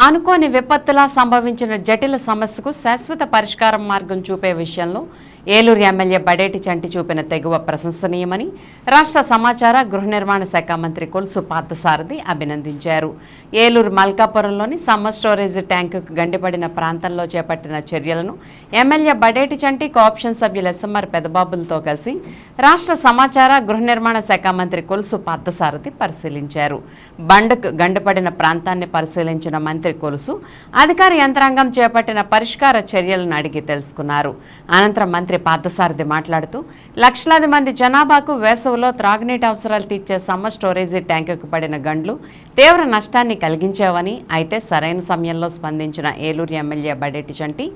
అనుకోని విపత్తులా సంభవించిన జటిల సమస్యకు శాశ్వత పరిష్కారం మార్గం చూపే విషయంలో ఏలూరు ఎమ్మెల్యే బడేటి చంటి చూపిన తెగువ ప్రశంసనీయమని రాష్ట్ర సమాచార గృహ నిర్మాణ శాఖ మంత్రి కొలుసు పార్థసారథి అభినందించారు. ఏలూరు మల్కాపురంలోని సమ్మర్ స్టోరేజ్ ట్యాంకుకు గండిపడిన ప్రాంతంలో చేపట్టిన చర్యలను ఎమ్మెల్యే బడేటి చంటి కోఆప్షన్ సభ్యులు ఎస్ఎంఆర్ పెదబాబులతో కలిసి రాష్ట్ర సమాచార గృహ నిర్మాణ శాఖ మంత్రి కొలుసు పార్థసారథి పరిశీలించారు. బండకు గండిపడిన ప్రాంతాన్ని పరిశీలించిన మంత్రి కొలుసు అధికార యంత్రాంగం చేపట్టిన పరిష్కార చర్యలను అడిగి తెలుసుకున్నారు. అనంతరం మంత్రి పార్థసారథి మాట్లాడుతూ లక్షలాది మంది జనాభాకు వేసవిలో త్రాగునీటి అవసరాలు తీర్చే సమ్మర్ స్టోరేజీ ట్యాంకుకు పడిన గండ్లు తీవ్ర నష్టాన్ని కలిగించావని అయితే సరైన సమయంలో స్పందించిన ఏలూరు ఎమ్మెల్యే బడేటి చంటి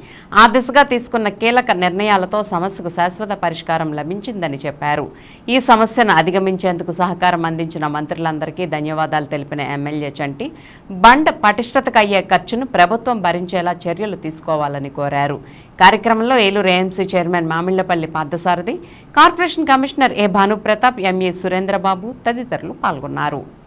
ఆ దిశగా తీసుకున్న కీలక నిర్ణయాలతో సమస్యకు శాశ్వత పరిష్కారం లభించిందని చెప్పారు. ఈ సమస్యను అధిగమించేందుకు సహకారం అందించిన మంత్రులందరికీ ధన్యవాదాలు తెలిపిన ఎమ్మెల్యే చంటి బండ్ పటిష్టతకు అయ్యే ఖర్చును ప్రభుత్వం భరించేలా చర్యలు తీసుకోవాలని కోరారు. కార్యక్రమంలో Eluru AMC chairman Mamillapalli Parthasarathy. Corporation commissioner A Bhanupratap MA Surendrababu తదితరులు పాల్గొన్నారు.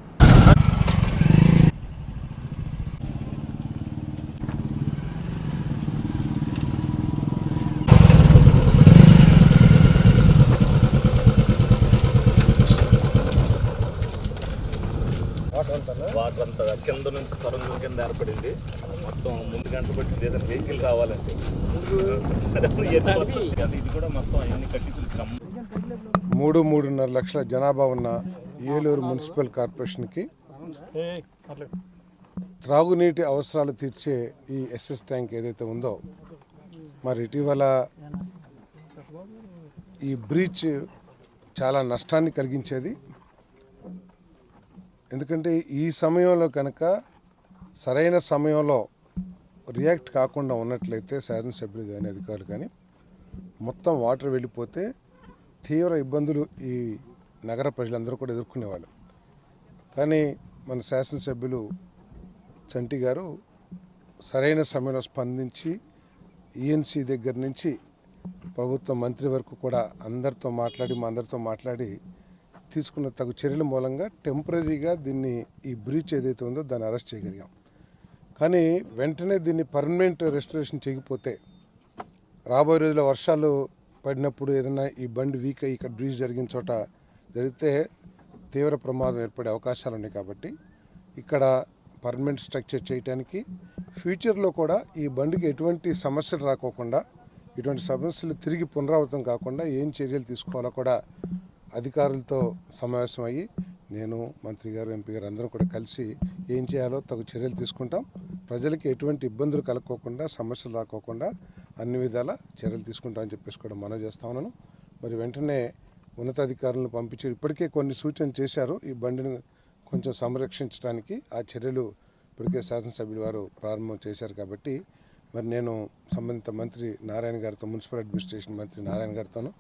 వాటర్ అంతా కింద నుంచి సొరంగం కింద ఏర్పడింది. మొత్తం ముందు గంట పట్టింది. ఏదైనా వెహికల్ రావాలంటే చేయాలి? ఇది కూడా మొత్తం అన్ని కట్టించిన క్రమం మూడు మూడున్నర లక్షల జనాభా ఉన్న ఏలూరు మున్సిపల్ కార్పొరేషన్కి త్రాగునీటి అవసరాలు తీర్చే ఈ ఎస్ఎస్ ట్యాంక్ ఏదైతే ఉందో మరి ఇటీవల ఈ బ్రీచ్ చాలా నష్టాన్ని కలిగించేది. ఎందుకంటే ఈ సమయంలో కనుక సరైన సమయంలో రియాక్ట్ కాకుండా ఉన్నట్లయితే శాసనసభ్యులు కానీ అధికారులు కానీ మొత్తం వాటర్ వెళ్ళిపోతే తీవ్ర ఇబ్బందులు ఈ నగర ప్రజలందరూ కూడా ఎదుర్కొనేవాళ్ళు. కానీ మన శాసనసభ్యులు చంటి గారు సరైన సమయంలో స్పందించి ఈఎన్సీ దగ్గర నుంచి ప్రభుత్వ మంత్రి వరకు కూడా అందరితో మాట్లాడి మా అందరితో మాట్లాడి తీసుకున్న తగు చర్యల మూలంగా టెంపరీగా దీన్ని ఈ బ్రీచ్ ఏదైతే ఉందో దాన్ని అరెస్ట్ చేయగలిగాం. కానీ వెంటనే దీన్ని పర్మనెంట్ రెస్టరేషన్ చేయకపోతే రాబోయే రోజుల్లో వర్షాలు పడినప్పుడు ఏదైనా ఈ బండి వీక్ అయ్యి ఇక్కడ బ్రీజ్ జరిగిన చోట జరిగితే తీవ్ర ప్రమాదం ఏర్పడే అవకాశాలు ఉన్నాయి కాబట్టి ఇక్కడ పర్మనెంట్ స్ట్రక్చర్ చేయడానికి ఫ్యూచర్లో కూడా ఈ బండికి ఎటువంటి సమస్యలు రాకోకుండా ఇటువంటి సమస్యలు తిరిగి పునరావృతం కాకుండా ఏం చర్యలు తీసుకోవాలో కూడా అధికారులతో సమావేశం అయ్యి నేను మంత్రి గారు ఎంపీ గారు అందరం కూడా కలిసి ఏం చేయాలో తగు చర్యలు తీసుకుంటాం. ప్రజలకి ఎటువంటి ఇబ్బందులు కలగకోకుండా సమస్యలు రాకోకుండా అన్ని విధాల చర్యలు తీసుకుంటామని చెప్పేసి కూడా మనం చేస్తా ఉన్నాను. మరి వెంటనే ఉన్నతాధికారులను పంపించి ఇప్పటికే కొన్ని సూచనలు చేశారు. ఈ బండిని కొంచెం సంరక్షించడానికి ఆ చర్యలు ఇప్పటికే శాసనసభ్యులు వారు ప్రారంభం చేశారు కాబట్టి మరి నేను సంబంధిత మంత్రి నారాయణ గారితో మున్సిపల్ అడ్మినిస్ట్రేషన్ మంత్రి నారాయణ గారితోనూ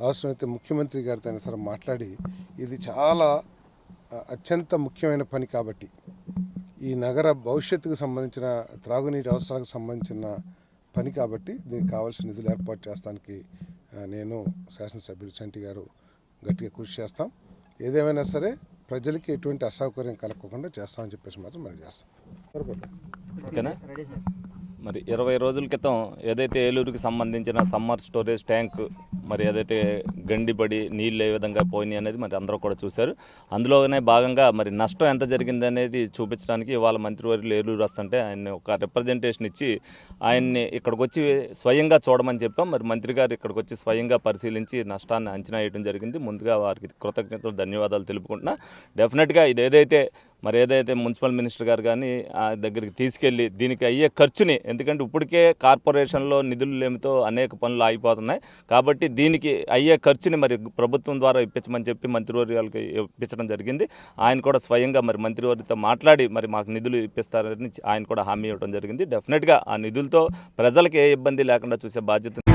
అవసరమైతే ముఖ్యమంత్రి గారితో అయినా సరే మాట్లాడి ఇది చాలా అత్యంత ముఖ్యమైన పని కాబట్టి ఈ నగర భవిష్యత్తుకు సంబంధించిన త్రాగునీటి అవసరాలకు సంబంధించిన పని కాబట్టి దీనికి కావాల్సిన నిధులు ఏర్పాటు చేస్తానికి నేను శాసనసభ్యుడు చంటి గారు గట్టిగా కృషి చేస్తాం. ఏదేమైనా సరే ప్రజలకి ఎటువంటి అసౌకర్యం కలగకుండా చేస్తామని చెప్పేసి మాత్రం మనం చేస్తాం. ఓకేనా? మరి ఇరవై రోజుల క్రితం ఏదైతే ఏలూరుకి సంబంధించిన సమ్మర్ స్టోరేజ్ ట్యాంక్ మరి ఏదైతే గండిపడి నీళ్ళు ఏ విధంగా పోయినాయి అనేది మరి అందరూ కూడా చూశారు. అందులోనే భాగంగా మరి నష్టం ఎంత జరిగింది అనేది చూపించడానికి ఇవాళ మంత్రివర్యులు ఏలూరు వస్తుంటే ఆయన్ని ఒక రిప్రజెంటేషన్ ఇచ్చి ఆయన్ని ఇక్కడికి వచ్చి స్వయంగా చూడమని చెప్పాం. మరి మంత్రి గారు ఇక్కడికి వచ్చి స్వయంగా పరిశీలించి నష్టాన్ని అంచనా వేయడం జరిగింది. ముందుగా వారికి కృతజ్ఞతలు ధన్యవాదాలు తెలుపుకుంటున్నా. డెఫినెట్గా ఇది ఏదైతే మరి ఏదైతే మున్సిపల్ మినిస్టర్ గారు కానీ ఆ దగ్గరికి తీసుకెళ్ళి దీనికి అయ్యే ఖర్చుని ఎందుకంటే ఇప్పటికే కార్పొరేషన్లో నిధులు లేమితో అనేక పనులు ఆగిపోతున్నాయి. కాబట్టి దీనికి అయ్యే ఖర్చుని మరి ప్రభుత్వం ద్వారా ఇప్పించమని చెప్పి మంత్రివర్యాలకు ఇప్పించడం జరిగింది. ఆయన కూడా స్వయంగా మరి మంత్రివర్యతో మాట్లాడి మరి మాకు నిధులు ఇప్పిస్తారని ఆయన కూడా హామీ ఇవ్వడం జరిగింది. డెఫినెట్గా ఆ నిధులతో ప్రజలకు ఏ ఇబ్బంది లేకుండా చూసే బాధ్యత